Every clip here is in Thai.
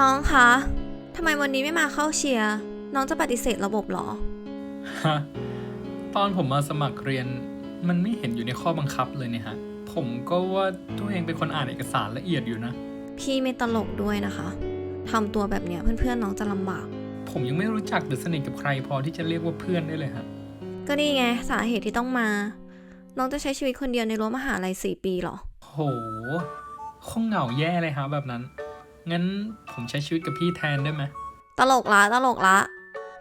น้องคะทำไมวันนี้ไม่มาเข้าเชียร์ น้องจะปฏิเสธระบบเหรอ ฮะ ตอนผมมาสมัครเรียน มันไม่เห็นอยู่ในข้อบังคับเลยเนี่ยฮะ ผมก็ว่าตัวเองเป็นคนอ่านเอกสารละเอียดอยู่นะ พี่ไม่ตลกด้วยนะคะทำตัวแบบเนี้ยเพื่อนๆน้องจะลำบาก ผมยังไม่รู้จักหรือสนิทกับใครพอที่จะเรียกว่าเพื่อนได้เลยฮะ ก็นี่ไงสาเหตุที่ต้องมา น้องจะใช้ชีวิตคนเดียวในรั้วมหาลัยสี่ปีเหรอ โห คงเหงาแย่เลยฮะแบบนั้น งั้นผมใช้ชีวิตกับพี่แทนได้ไหมตลกละตลกละ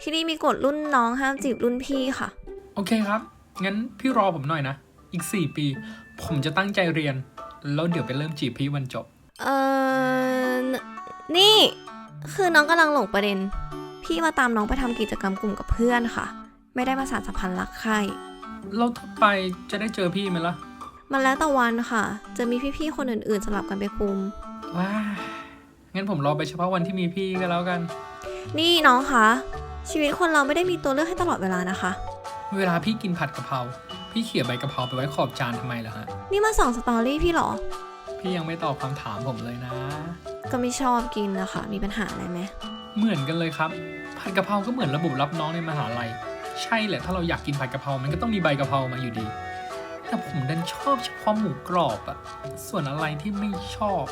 ที่นี่มีกฎรุ่นน้องห้ามจีบรุ่นพี่ค่ะ โอเคครับ งั้นพี่รอผมหน่อยนะ อีก 4 ปี ผมจะตั้งใจเรียน แล้วเดี๋ยวไปเริ่มจีบพี่วันจบ เออนี่ คือน้องกำลังหลงประเด็น พี่มาตามน้องไปทำกิจกรรมกลุ่มกับเพื่อนค่ะ ไม่ได้มาสานสัมพันธ์รักใครแล้วถ้าไปจะได้เจอพี่ไหมล่ะ มันแล้วแต่วันค่ะ จะมีพี่ๆคนอื่นๆสลับกันไปคุม ว้า งั้นผมรอไปเฉพาะวันที่มีพี่ก็แล้วกัน นี่น้องคะ ชีวิตคนเราไม่ได้มีตัวเลือกให้ตลอดเวลานะคะ เวลาพี่กินผัดกะเพราพี่เขี่ยใบกะเพราไปไว้ขอบจานทำไมล่ะฮะ นี่มาส่องสตอรี่พี่เหรอ พี่ยังไม่ตอบคำถามผมเลยนะ ก็ไม่ชอบกินนะคะ มีปัญหาอะไรไหม เหมือนกันเลยครับ ผัดกะเพราก็เหมือนระบบรับน้องในมหาลัย ใช่แหละถ้าเราอยากกินผัดกะเพรา มันก็ต้องมีใบกะเพรามาอยู่ดี แต่ผมดันชอบเฉพาะหมูกรอบอะส่วนอะไรที่ไม่ชอบ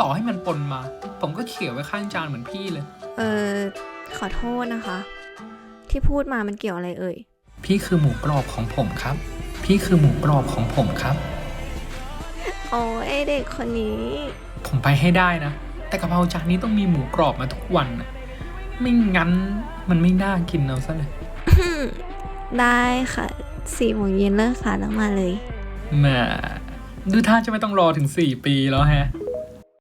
ต่อให้มันปนมา ผมก็เขี่ยไว้ข้างจานเหมือนพี่เลย เออขอโทษนะคะ ที่พูดมามันเกี่ยวอะไรเอ่ย พี่คือหมูกรอบของผมครับ พี่คือหมูกรอบของผมครับ โอ้ยไอ้เด็กคนนี้ ผมไปให้ได้นะ แต่กะเพราจานนี้ต้องมีหมูกรอบมาทุกวันนะไม่งั้นมันไม่น่ากินเอาซะเลยได้ค่ะสี่โมงเย็นเลิกค่ะแล้วมาเลยแหมดูท่าจะไม่ต้องรอถึง4ปีแล้วแฮะ